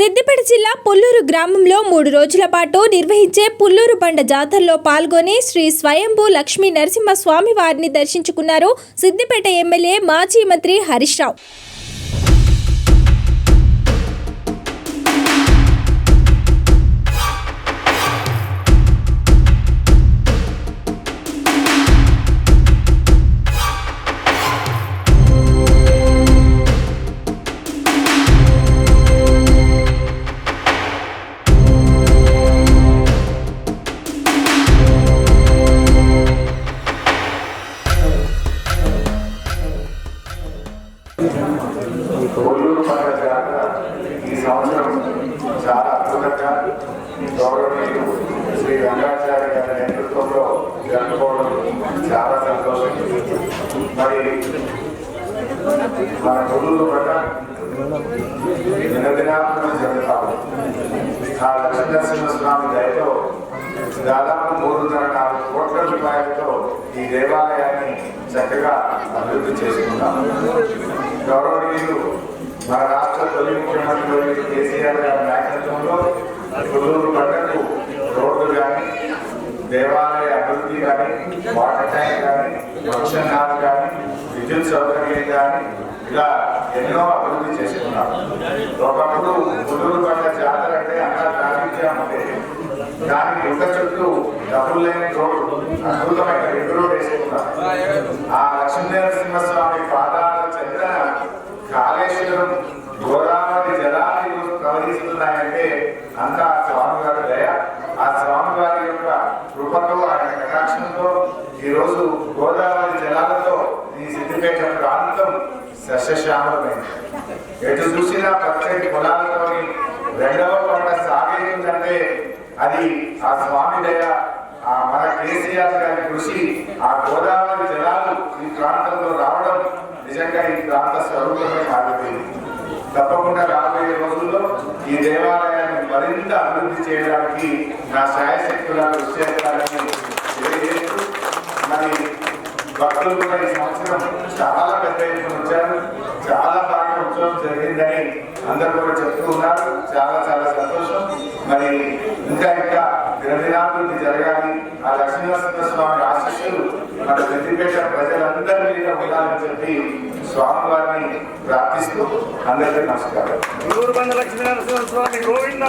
సిద్దిపేట జిల్లా పుల్లూరు గ్రామంలో మూడు రోజుల పాటు నిర్వహించే పుల్లూరు బండ జాతరలో పాల్గొని శ్రీ స్వయంభూ లక్ష్మీ నరసింహ స్వామి వారిని దర్శించుకున్నారు సిద్దిపేట ఎమ్మెల్యే మాజీ మంత్రి హరీష్ రావు. ఒల్లూరు పండుగ జాతర ఈ సంవత్సరం చాలా అద్భుతంగా గౌరవనీయులు శ్రీ రంగాచార్య గారి నేతృత్వంలో జరుపుకోవడం చాలా సంతోషం. మరి మన ఒల్లూరు పండుగ దినదినాత్మకం జరుగుతాము ఆ లక్ష్మీనరసింహస్వామి దయతో దాదాపు మూడున్నర నాలుగు కోట్ల రూపాయలతో ఈ దేవాలయాన్ని చక్కగా అభివృద్ధి చేసుకున్నాం. గౌరవనీయులు మన రాష్ట్ర తొలి ముఖ్యమంత్రి కేసీఆర్ గారి నాయకత్వంలో కొల్లూరు పంటకు రోడ్డు కానీ దేవాలయ అభివృద్ధి కానీ వాటర్ ట్యాంక్ కానీ ఫంక్షన్ హాల్ కానీ విద్యుత్ సౌకర్యం కానీ ఇలా ఎన్నో అభివృద్ధి చేసుకున్నారు ఒకప్పుడు కొల్లూరు పంట జాతర అంటే అంతా ట్రాఫిక్ జామ్ ఉండేది దానికి యుద్ధ చుట్టూ డబ్బులు లేని రోడ్డు అద్భుతమైన రెండు రోడ్డు వేసుకున్నాం ఆ లక్ష్మీనరసింహస్వామి పాదాల చంద్ర కాళేశ్వరం గోదావరి జలాలు ప్రవహిస్తున్నాయంటే అంతా ఆ స్వామివారి దయ. ఆ స్వామి గారి యొక్క కృపతో ఆయన కటాక్షంతో ఈరోజు గోదావరి జలాలతో ఈ సిద్ధిపేట ప్రాంతం సస్యశ్యామలమైంది. ఎటు చూసినా పచ్చటి పొలాలతోని రెండవ అది ఆ స్వామి దయ ఆ మన కేసీఆర్ గారి కృషి ఆ గోదావరి జలాలు ఈ ప్రాంతంలో రావడం నిజంగా ఈ ప్రాంత స్వరూపమే మారిపోయింది. తప్పకుండా రాబోయే రోజుల్లో ఈ దేవాలయాన్ని మరింత అభివృద్ధి చేయడానికి నా శాయశక్తుల కృషి చేస్తానని తెలియజేస్తూ మరి భక్తులు కూడా ఈ సంవత్సరం చాలా పెద్ద ఎత్తున వచ్చారు. చాలా బాగా సంవత్సరం జరిగిందని అందరూ కూడా చెప్తూ ఉన్నారు. చాలా చాలా సంతోషం. మరి ఇంకా ఇంకా గ్రహణాభివృద్ధి జరగాలి. ఆ లక్ష్మీనరసింహ స్వామి ఆశీస్సులు మన సిద్దిపేట ప్రజలందరి మీద ఉండాలని చెప్పి స్వామివారిని ప్రార్థిస్తూ అందరికీ నమస్కారం. లక్ష్మీనరసింహ స్వామి గోవింద